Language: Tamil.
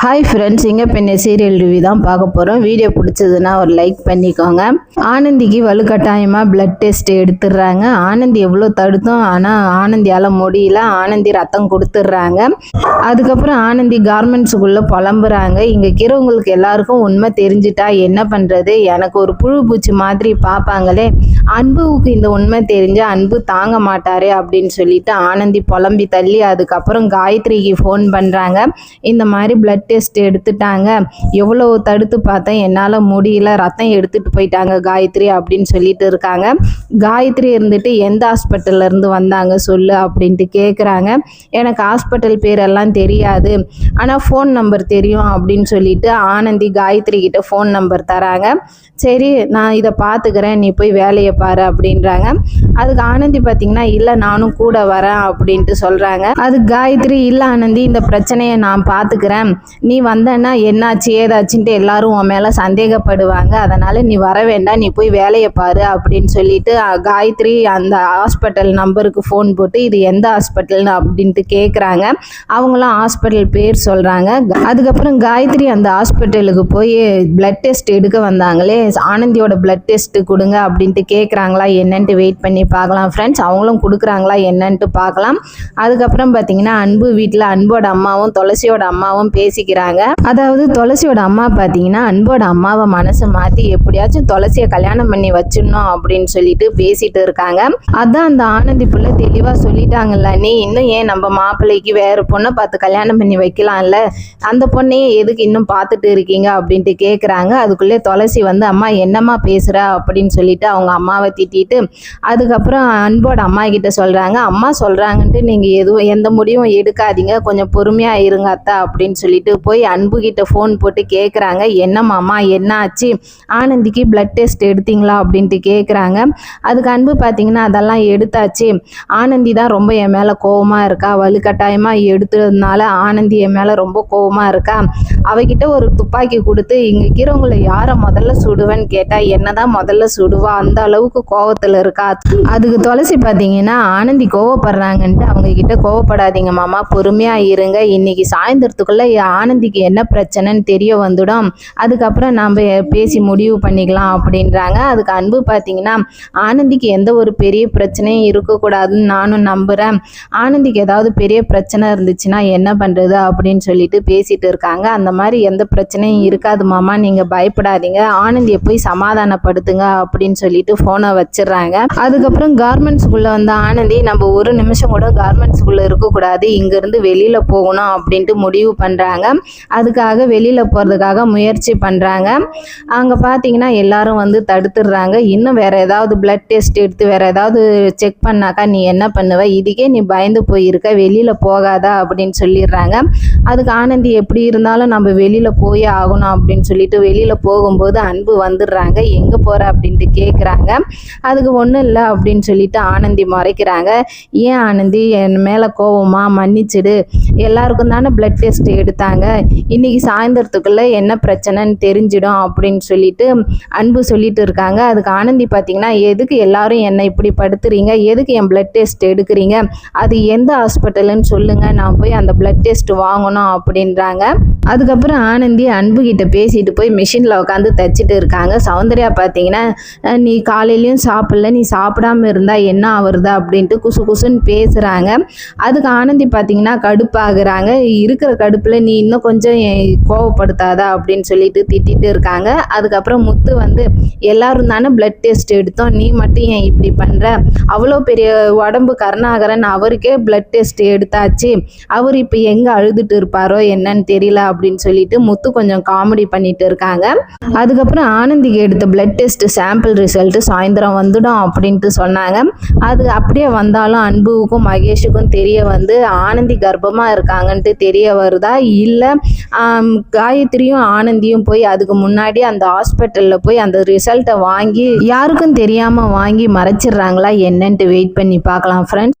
ஹாய் ஃப்ரெண்ட்ஸ் இங்கே பெண்ணை சீரியல் ரிவ்யூ தான் பார்க்க போகிறோம் வீடியோ பிடிச்சதுன்னா ஒரு லைக் பண்ணிக்கோங்க. ஆனந்திக்கு வலுக்கட்டாயமாக பிளட் டெஸ்ட் எடுத்துடுறாங்க. ஆனந்தி எவ்வளோ தடுத்தோம் ஆனால் ஆனந்தியால் முடியல. ஆனந்தி ரத்தம் கொடுத்துட்றாங்க. அதுக்கப்புறம் ஆனந்தி கார்மெண்ட்ஸுக்குள்ளே புலம்புறாங்க. இங்கே இருக்கிறவங்களுக்கு எல்லாருக்கும் உண்மை தெரிஞ்சிட்டா என்ன பண்ணுறது எனக்கு ஒரு புழு பூச்சி மாதிரி பார்ப்பாங்களே. அன்புவுக்கு இந்த உண்மை தெரிஞ்ச அன்பு தாங்க மாட்டாரே அப்படின்னு சொல்லிட்டு ஆனந்தி புலம்பி தள்ளி அதுக்கப்புறம் காயத்ரிக்கு ஃபோன் பண்ணுறாங்க இந்த மாதிரி பிளட் டெஸ்ட் எடுத்துட்டாங்க. எவ்வளோ தடுத்து பார்த்தேன். என்னால் முடியல. ரத்தம் எடுத்துகிட்டு போயிட்டாங்க காயத்ரி அப்படின்னு சொல்லிட்டு இருக்காங்க. காயத்ரி இருந்துட்டு எந்த ஹாஸ்பிட்டல்ல இருந்து வந்தாங்க சொல்லு அப்படின்ட்டு கேட்குறாங்க எனக்கு ஹாஸ்பிட்டல் பேரெல்லாம் தெரியாது. ஆனால் ஃபோன் நம்பர் தெரியும் அப்படின்னு சொல்லிட்டு ஆனந்தி காயத்ரி கிட்ட ஃபோன் நம்பர் தராங்க. சரி நான் இதை பார்த்துக்கிறேன். நீ போய் வேலையை பாரு அப்படின்றாங்க. அதுக்கு ஆனந்தி பார்த்தீங்கன்னா இல்லை நானும் கூட வரேன் அப்படின்ட்டு சொல்கிறாங்க அது காயத்ரி இல்லை ஆனந்தி இந்த பிரச்சனையை நான் பார்த்துக்கிறேன். நீ வந்தேன்னா என்னாச்சு ஏதாச்சுன்ட்டு எல்லாரும் உன் மேலே சந்தேகப்படுவாங்க. அதனால் நீ வர வேண்டாம் நீ போய் வேலையை பாரு அப்படின்னு சொல்லிட்டு காயத்ரி அந்த ஹாஸ்பிட்டல் நம்பருக்கு ஃபோன் போட்டு இது எந்த ஹாஸ்பிட்டல் அப்படின்ட்டு கேட்குறாங்க அவங்களாம் ஹாஸ்பிட்டல் பேர் சொல்கிறாங்க அதுக்கப்புறம் காயத்ரி அந்த ஹாஸ்பிட்டலுக்கு போய் பிளட் டெஸ்ட் எடுக்க வந்தாங்களே ஆனந்தியோட பிளட் டெஸ்ட் கொடுங்க அப்படின்ட்டு கேட்குறாங்களா என்னன்ட்டு வெயிட் பண்ணி பார்க்கலாம் ஃப்ரெண்ட்ஸ் அவங்களும் கொடுக்குறாங்களா என்னன்ட்டு பார்க்கலாம். அதுக்கப்புறம் பார்த்தீங்கன்னா அன்பு வீட்டில் அன்போட அம்மாவும் துளசியோட அம்மாவும் பேசிக்கிறாங்க அதாவது துளசியோட அம்மா பார்த்தீங்கன்னா அன்போட அம்மாவை மனசை மாற்றி எப்படியாச்சும் துளசியை கல்யாணம் பண்ணி வச்சிடணும் அப்படின்னு சொல்லிட்டு பேசிட்டு இருக்காங்க. அதான் அந்த ஆனந்தி புள்ள தெளிவாக சொல்லிட்டாங்கல்ல நீ இன்னும் ஏன் நம்ம மாப்பிள்ளைக்கு வேறு பொண்ணை பார்த்து கல்யாணம் பண்ணி வைக்கலாம்ல? அந்த பொண்ணையே எதுக்கு இன்னும் பார்த்துட்டு இருக்கீங்க? அப்படின்ட்டு கேட்குறாங்க அதுக்குள்ளே துளசி வந்து அம்மா என்னம்மா பேசுகிற அப்படின்னு சொல்லிட்டு அவங்க அம்மாவை திட்டிட்டு அதுக்கப்புறம் அன்போட அம்மா கிட்ட சொல்கிறாங்க அம்மா சொல்கிறாங்கன்ட்டு நீங்கள் எதுவும் எந்த முடிவும் எடுக்காதீங்க. கொஞ்சம் பொறுமையாக இருங்க அத்தா அப்படின்னு சொல்லிட்டு போய் அன்புகிட்ட ஃபோன் போட்டு கேட்குறாங்க என்னம்மாம்மா என்ன ஆச்சு? ஆனந்திக்கு பிளட் டெஸ்ட் எடுத்தீங்களா? அப்படின்ட்டு கேட்குறாங்க அதுக்கு அன்பு பார்த்தீங்கன்னா அதெல்லாம் எடுத்தாச்சு. ஆனந்தி தான் ரொம்ப என் மேலே கோவமாக இருக்கா? வலுக்கட்டாயமாக எடுத்ததுனால ஆனந்தி என் மேலே ரொம்ப கோவமாக இருக்கா? அவகிட்ட ஒரு துப்பாக்கி கொடுத்து இங்கே இருக்கிறவங்கள யாரை முதல்ல சுடுவேன்னு கேட்டால் என்ன தான் முதல்ல சுடுவா? அந்த அளவுக்கு கோவத்தில் இருக்கா? அதுக்கு துளசி பார்த்தீங்கன்னா ஆனந்தி கோவப்படுறாங்கன்ட்டு அவங்க கிட்ட கோவப்படாதீங்க மாமா. பொறுமையாக இருங்க. இன்னைக்கு சாயந்தரத்துக்குள்ளே ஆனந்திக்கு என்ன பிரச்சனைன்னு தெரிய வந்துடும். அதுக்கப்புறம் நாம் பேசி முடிவு பண்ணிக்கலாம் அப்படின்றாங்க. அதுக்கு அன்பு பார்த்தீங்கன்னா ஆனந்திக்கு எந்த ஒரு பெரிய பிரச்சனையும் இருக்கக்கூடாதுன்னு நானும் நம்புகிறேன் ஆனந்திக்கு ஏதாவது பெரிய பிரச்சனை இருந்துச்சுன்னா என்ன பண்ணுறது அப்படின்னு சொல்லிட்டு பேசிட்டு இருக்காங்க. அந்த மாதிரி எந்த பிரச்சனையும் இருக்காது மாமா. நீங்கள் பயப்படாதீங்க. ஆனந்தியை போய் சமாதானப்படுத்துங்க அப்படின்னு சொல்லிட்டு ஃபோனை வச்சிடுறாங்க. அதுக்கப்புறம் கார்மெண்ட்ஸ்குள்ளே வந்த ஆனந்தி நம்ம ஒரு நிமிஷம் கூட கார்மெண்ட்ஸ்குள்ளே இருக்கக்கூடாது. இங்கேருந்து வெளியில் போகணும் அப்படின்ட்டு முடிவு பண்ணுறாங்க அதுக்காக வெளியில் போகிறதுக்காக முயற்சி பண்ணுறாங்க அங்கே பார்த்தீங்கன்னா எல்லாரும் வந்து தடுத்துடுறாங்க. இன்னும் வேற ஏதாவது பிளட் டெஸ்ட் எடுத்து வேற ஏதாவது செக் பண்ணாக்கா நீ என்ன பண்ணுவ? இதுக்கே நீ பயந்து போயிருக்க. வெளியில் போகாதா அப்படின்னு சொல்லிடுறாங்க. அதுக்கு ஆனந்தி எப்படி இருந்தாலும் நம்ம வெளியில் போயே ஆகணும் அப்படின்னு சொல்லிட்டு வெளியில் போகும்போது அன்பு வந்துடுறாங்க. எங்கே போகிற அப்படின்ட்டு கேட்குறாங்க அதுக்கு ஒன்றும் இல்லை அப்படின்னு சொல்லிட்டு ஆனந்தி மறைக்கிறாங்க. ஏன் ஆனந்தி? என் மேலே கோவமா? மன்னிச்சிடு. எல்லாருக்கும் தானே பிளட் டெஸ்ட் எடுத்தாங்க. இன்னைக்கு சாயந்தரத்துக்குள்ளே என்ன பிரச்சனைன்னு தெரிஞ்சிடும் அப்படின்னு சொல்லிட்டு அன்பு சொல்லிட்டு இருக்காங்க. அதுக்கு ஆனந்தி பார்த்தீங்கன்னா எதுக்கு எல்லாரும் என்னை இப்படி படுத்துறீங்க? எதுக்கு என் பிளட் டெஸ்ட் எடுக்கிறீங்க? அது எந்த ஹாஸ்பிட்டலுன்னு சொல்லுங்க. நான் போய் அந்த பிளட் டெஸ்ட் வாங்கணும் அப்படின்றாங்க. அதுக்கப்புறம் ஆனந்தி அன்பு கிட்ட பேசிட்டு போய் மிஷினில் உட்காந்து தைச்சிட்டு இருக்காங்க. சௌந்தர்யா பார்த்தீங்கன்னா நீ காலையிலையும் சாப்பிடல. நீ சாப்பிடாம இருந்தா என்ன ஆகுறது அப்படின்ட்டு குசு குசுன்னு பேசுகிறாங்க அதுக்கு ஆனந்தி பார்த்தீங்கன்னா கடுப்பாகிறாங்க. இருக்கிற கடுப்பில் நீ இன்னும் கொஞ்சம் கோவப்படுத்தாதா அப்படின்னு சொல்லிட்டு திட்டிட்டு இருக்காங்க. அதுக்கப்புறம் முத்து வந்து எல்லாரும் தானே பிளட் டெஸ்ட் எடுத்தோம் நீ மட்டும் ஏன் இப்படி பண்ணுற அவ்வளோ பெரிய உடம்பு கருணாகரன் அவருக்கே பிளட் டெஸ்ட் எடுத்தாச்சு. அவர் இப்போ எங்கே அழுதுட்டு இருப்பாரோ என்னன்னு தெரியல அப்படின்னு சொல்லிட்டு முத்து கொஞ்சம் காமெடி பண்ணிட்டு இருக்காங்க. அதுக்கப்புறம் ஆனந்திக்கு எடுத்த பிளட் டெஸ்ட் சாம்பிள் ரிசல்ட்டு சாயந்தரம் வந்துடும் அப்படின்ட்டு சொன்னாங்க. அது அப்படியே வந்தாலும் அன்புவுக்கும் மகேஷுக்கும் தெரிய வந்து ஆனந்தி கர்ப்பமாக இருக்காங்கன்ட்டு தெரிய வருதா? இல்லை காயத்ரியும் ஆனந்தியும் போய் அதுக்கு முன்னாடி அந்த ஹாஸ்பிட்டலில் போய் அந்த ரிசல்ட்டை வாங்கி யாருக்கும் தெரியாமல் வாங்கி மறைச்சிடுறாங்களா என்னன்ட்டு வெயிட் பண்ணி பார்க்கலாம் ஃப்ரெண்ட்ஸ்